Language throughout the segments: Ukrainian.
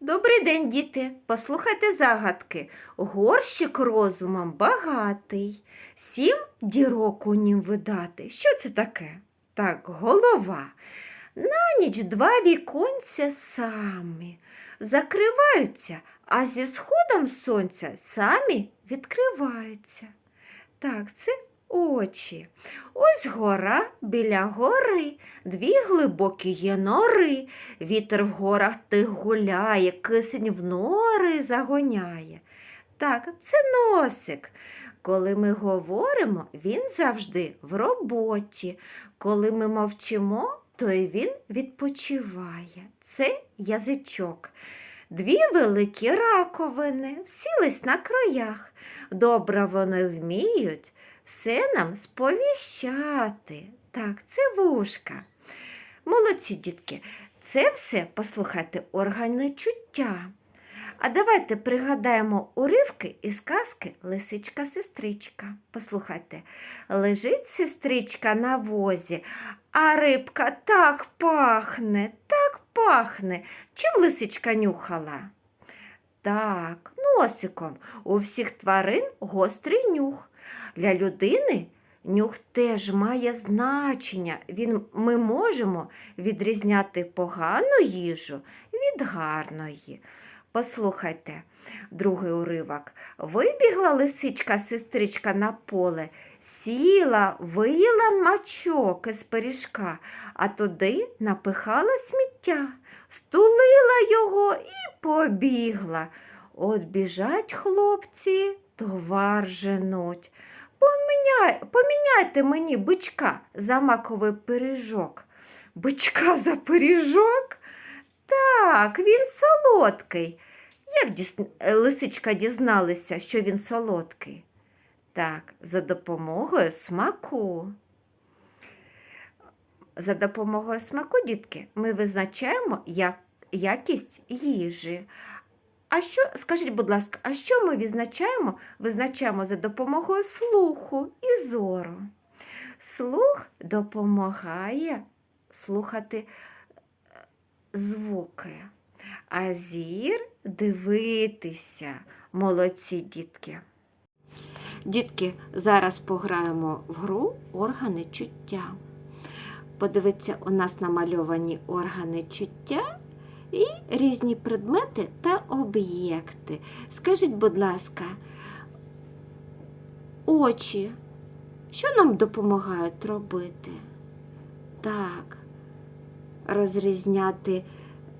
Добрий день, діти. Послухайте загадки. Горщик розумом багатий, сім дірок у нім видати. Що це таке? Так, голова. На ніч два віконця самі закриваються, а зі сходом сонця самі відкриваються. Так, це очі. Ось гора біля гори, дві глибокі є нори. Вітер в горах тих гуляє, кисень в нори загоняє. Так, це носик. Коли ми говоримо, він завжди в роботі. Коли ми мовчимо, то й він відпочиває. Це язичок. Дві великі раковини сілись на краях. Добре вони вміють все нам сповіщати. Так, це вушка. Молодці, дітки, це все, послухайте, органи чуття. А давайте пригадаємо уривки із казки Лисичка-сестричка. Послухайте, лежить сестричка на возі, а рибка так пахне, так пахне. Чим лисичка нюхала? Так, носиком. У всіх тварин гострий нюх. Для людини нюх теж має значення. Він, ми можемо відрізняти погану їжу від гарної. Послухайте, другий уривок. Вибігла лисичка-сестричка на поле, сіла, виїла мачок із пиріжка, а туди напихала сміття, стулила його і побігла. От біжать хлопці, товар женуть. Поміняй, поміняйте мені бичка за маковий пиріжок. Бичка за пиріжок? Так, він солодкий. Як діс... е, лисичка дізналася, що він солодкий? Так, за допомогою смаку. За допомогою смаку, дітки, ми визначаємо як... якість їжі. А що, скажіть, будь ласка, а що ми визначаємо? Визначаємо за допомогою слуху і зору. Слух допомагає слухати е, звуки, а зір дивитися. Молодці дітки. Дітки, зараз пограємо в гру органи чуття. Подивіться, у нас намальовані органи чуття і різні предмети та об'єкти. Скажіть, будь ласка, очі, що нам допомагають робити? Так, розрізняти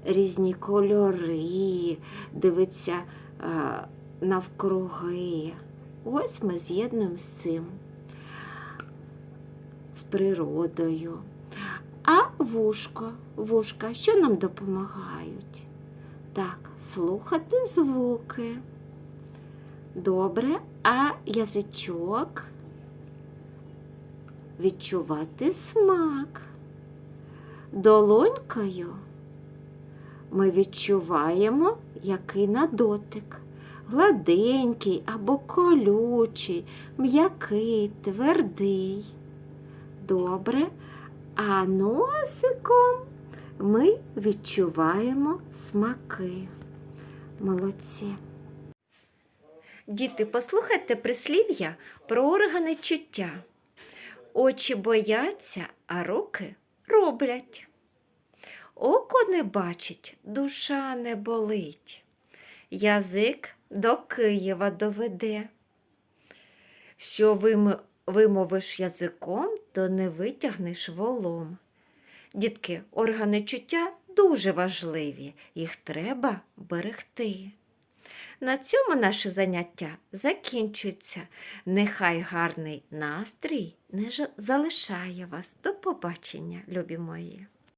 різні кольори, дивитися е, навкруги. Ось ми з'єднуємо з цим, з природою. Вушко, вушка, що нам допомагають? Так, слухати звуки. Добре, а язичок відчувати смак. Долонькою ми відчуваємо, який на дотик. Гладенький або колючий, м'який, твердий. Добре. А носиком ми відчуваємо смаки. Молодці. Діти, послухайте прислів'я про органи чуття. Очі бояться, а руки роблять. Око не бачить, душа не болить. Язик до Києва доведе. Що вим- вимовиш язиком, то не витягнеш волом. Дітки, органи чуття дуже важливі, їх треба берегти. На цьому наше заняття закінчується. Нехай гарний настрій не залишає вас. До побачення, любі мої.